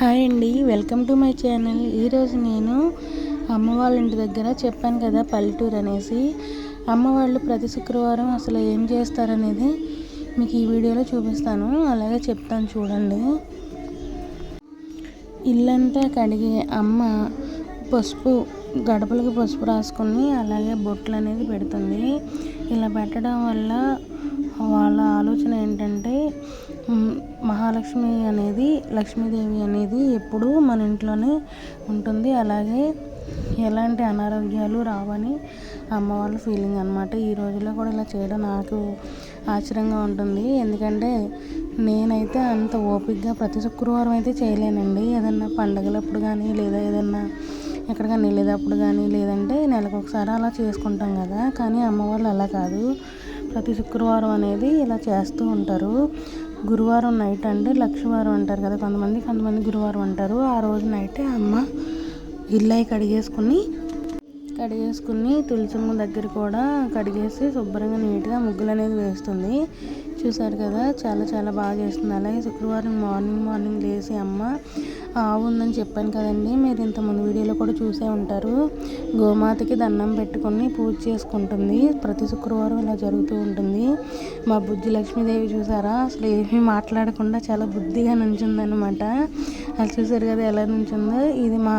Hi అండి welcome to my channel. ఈరోజు నేను అమ్మ వాళ్ళ ఇంటి దగ్గర చెప్పాను కదా పల్లెటూరు అనేసి. అమ్మ వాళ్ళు ప్రతి శుక్రవారం అసలు ఏం చేస్తారనేది మీకు ఈ వీడియోలో చూపిస్తాను. అలాగే చెప్తాను చూడండి. ఇల్లంతా కడిగి అమ్మ పసుపు గడపలకు పసుపు రాసుకొని అలాగే బొట్లు అనేది పెడుతుంది. ఇలా పెట్టడం వల్ల వాళ్ళ ఆలోచన ఏంటంటే మహాలక్ష్మి అనేది లక్ష్మీదేవి అనేది ఎప్పుడూ మన ఇంట్లోనే ఉంటుంది. అలాగే ఎలాంటి అనారోగ్యాలు రావని అమ్మవాళ్ళ ఫీలింగ్ అనమాట ఈ రోజుల్లో కూడా ఇలా చేయడం నాకు ఆశ్చర్యంగా ఉంటుంది. ఎందుకంటే నేనైతే అంత ఓపిక్గా ప్రతి శుక్రవారం అయితే చేయలేనండి. ఏదన్నా పండగలప్పుడు కానీ లేదా ఏదన్నా ఎక్కడికైనా వెళ్ళేటప్పుడు కానీ లేదంటే నెలకు ఒకసారి అలా చేసుకుంటాం కదా. కానీ అమ్మ వాళ్ళు అలా కాదు. ప్రతి శుక్రవారం అనేది ఇలా చేస్తూ ఉంటారు. గురువారం నైట్ అంటే లక్షవారం అంటారు కదా కొంతమంది కొంతమంది గురువారం అంటారు. ఆ రోజు నైటే అమ్మ ఇల్లు కడిగేసుకుని కడిగేసుకుని తులసమ్మ దగ్గర కూడా కడిగేసి శుభ్రంగా నీట్గా ముగ్గులు అనేది వేస్తుంది. చూసారు కదా చాలా చాలా బాగా చేస్తుంది. అలాగే శుక్రవారం మార్నింగ్ మార్నింగ్ లేచి అమ్మ ఆవు ఉందని చెప్పాను కదండి మీరు ఇంతమంది వీడియోలో కూడా చూసే ఉంటారు. గోమాతకి దండం పెట్టుకొని పూజ చేసుకుంటుంది. ప్రతి శుక్రవారం ఇలా జరుగుతూ ఉంటుంది. మా బుజ్జి లక్ష్మీదేవి చూసారా? అసలు ఏమీ మాట్లాడకుండా చాలా బుద్ధిగా నుంచిందనమాట అది చూసారు కదా ఎలా నుంచిందో? ఇది మా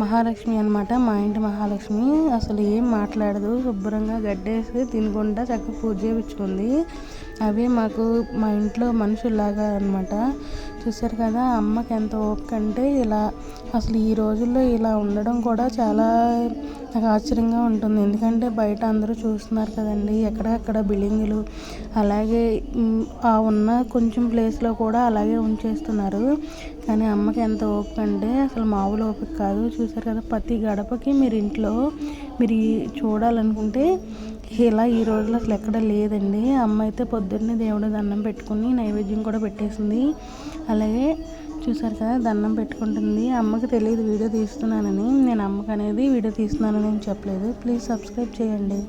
మహాలక్ష్మి అనమాట మా ఇంటి మహాలక్ష్మి అసలు ఏం మాట్లాడదు. శుభ్రంగా గడ్డేసి తినకుండా చక్కగా పూజ చేయించుకుంది. అవే మాకు మా ఇంట్లో మనుషుల్లాగా అనమాట చూసారు కదా అమ్మకి ఎంత ఓపిక అంటే ఇలా అసలు ఈ రోజుల్లో ఇలా ఉండడం కూడా చాలా నాకు ఆశ్చర్యంగా ఉంటుంది. ఎందుకంటే బయట అందరూ చూస్తున్నారు కదండి ఎక్కడెక్కడ బిల్డింగులు అలాగే ఆ ఉన్న కొంచెం ప్లేస్లో కూడా అలాగే ఉంచేస్తున్నారు. కానీ అమ్మకి ఎంత ఓపిక అంటే అసలు మామూలు ఓపిక కాదు. చూసారు కదా ప్రతి గడపకి మీరు ఇంట్లో మీరు చూడాలనుకుంటే ఇలా ఈ రోజులు అసలు ఎక్కడ లేదండి. అమ్మ అయితే పొద్దున్నే దేవుడి దండం పెట్టుకుని నైవేద్యం కూడా పెట్టేసింది. అలాగే చూసారు కదా దండం పెట్టుకుంటుంది. అమ్మకి తెలియదు వీడియో తీస్తున్నానని. నేను అమ్మకి అనేది వీడియో తీస్తున్నానని చెప్పలేదు. ప్లీజ్ సబ్స్క్రైబ్ చేయండి.